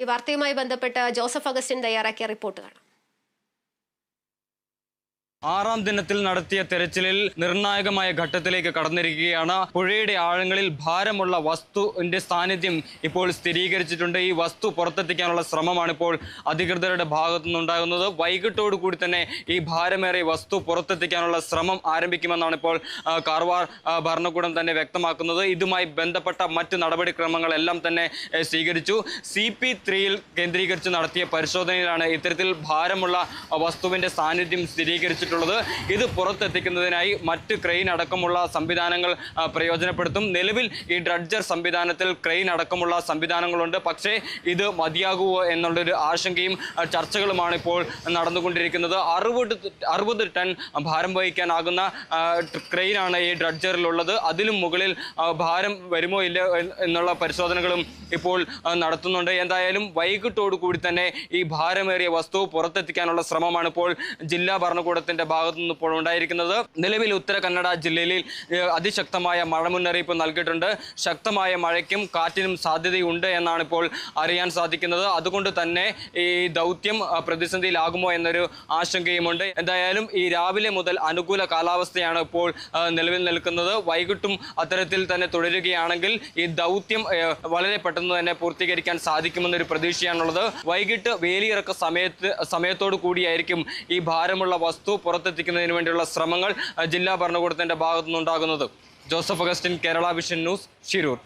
ഈ വാർത്തയുമായി ബന്ധപ്പെട്ട് Joseph Augustine തയ്യാറാക്കിയ റിപ്പോർട്ട് കാണാം. ആറാം ദിനത്തിൽ നടത്തിയ തെരച്ചിലിൽ നിർണായകമായ ഘട്ടത്തിലേക്ക് കടന്നിരിക്കുകയാണ്. പുഴയുടെ ആഴങ്ങളിൽ ഭാരമുള്ള വസ്തുവിന്റെ സാന്നിധ്യം ഇപ്പോൾ സ്ഥിരീകരിച്ചിട്ടുണ്ട്. ഈ വസ്തു പുറത്തെത്തിക്കാനുള്ള ശ്രമമാണ് ഇപ്പോൾ അധികൃതരുടെ ഭാഗത്തു നിന്നുണ്ടാകുന്നത് വൈകിട്ടോടു കൂടി തന്നെ ഈ ഭാരമേറിയ വസ്തു പുറത്തെത്തിക്കാനുള്ള ശ്രമം ആരംഭിക്കുമെന്നാണ് ഇപ്പോൾ കാർവാർ ഭരണകൂടം തന്നെ വ്യക്തമാക്കുന്നത്. ഇതുമായി ബന്ധപ്പെട്ട മറ്റ് നടപടിക്രമങ്ങളെല്ലാം തന്നെ സ്വീകരിച്ചു. സി പി ത്രീയിൽ കേന്ദ്രീകരിച്ച് നടത്തിയ പരിശോധനയിലാണ് ഇത്തരത്തിൽ ഭാരമുള്ള വസ്തുവിന്റെ സാന്നിധ്യം സ്ഥിരീകരിച്ചിട്ടുള്ളത് ഇത് പുറത്തെത്തിക്കുന്നതിനായി മറ്റ് ക്രെയിൻ അടക്കമുള്ള സംവിധാനങ്ങൾ പ്രയോജനപ്പെടുത്തും. നിലവിൽ ഈ ഡ്രഡ്ജർ സംവിധാനത്തിൽ ക്രെയിൻ അടക്കമുള്ള സംവിധാനങ്ങളുണ്ട്. പക്ഷേ ഇത് മതിയാകുമോ എന്നുള്ളൊരു ആശങ്കയും ചർച്ചകളുമാണ് ഇപ്പോൾ നടന്നുകൊണ്ടിരിക്കുന്നത്. അറുപത് അറുപത് ടൺ ഭാരം വഹിക്കാനാകുന്ന ക്രെയിനാണ് ഈ ഡ്രഡ്ജറിലുള്ളത്. അതിലും മുകളിൽ ഭാരം വരുമോ ഇല്ല എന്നുള്ള പരിശോധനകളും ഇപ്പോൾ നടത്തുന്നുണ്ട്. എന്തായാലും വൈകിട്ടോടു കൂടി തന്നെ ഈ ഭാരമേറിയ വസ്തു പുറത്തെത്തിക്കാനുള്ള ശ്രമമാണ് ഇപ്പോൾ ജില്ലാ ഭരണകൂടത്തിന്റെ ഭാഗത്തു നിന്ന് ഇപ്പോൾ ഉണ്ടായിരിക്കുന്നത്. നിലവിൽ ഉത്തര കന്നഡ ജില്ലയിൽ അതിശക്തമായ മഴ മുന്നറിയിപ്പ് നൽകിയിട്ടുണ്ട്. ശക്തമായ മഴയ്ക്കും കാറ്റിനും സാധ്യതയുണ്ട് എന്നാണ് ഇപ്പോൾ അറിയാൻ സാധിക്കുന്നത്. അതുകൊണ്ട് തന്നെ ഈ ദൗത്യം പ്രതിസന്ധിയിലാകുമോ എന്നൊരു ആശങ്കയുമുണ്ട്. എന്തായാലും ഈ രാവിലെ മുതൽ അനുകൂല കാലാവസ്ഥയാണ് ഇപ്പോൾ നിലവിൽ നിൽക്കുന്നത്. വൈകിട്ടും അത്തരത്തിൽ തന്നെ തുടരുകയാണെങ്കിൽ ഈ ദൗത്യം വളരെ പെട്ടെന്ന് തന്നെ പൂർത്തീകരിക്കാൻ സാധിക്കുമെന്നൊരു പ്രതീക്ഷയാണുള്ളത്. വൈകിട്ട് വേലിയിറക്ക സമയത്ത് സമയത്തോടു കൂടിയായിരിക്കും ഈ ഭാരമുള്ള വസ്തു പുറത്തെത്തിക്കുന്നതിന് വേണ്ടിയുള്ള ശ്രമങ്ങൾ ജില്ലാ ഭരണകൂടത്തിന്റെ ഭാഗത്തുനിന്നുണ്ടാകുന്നത്. Joseph Augustine Kerala vision news Shirur.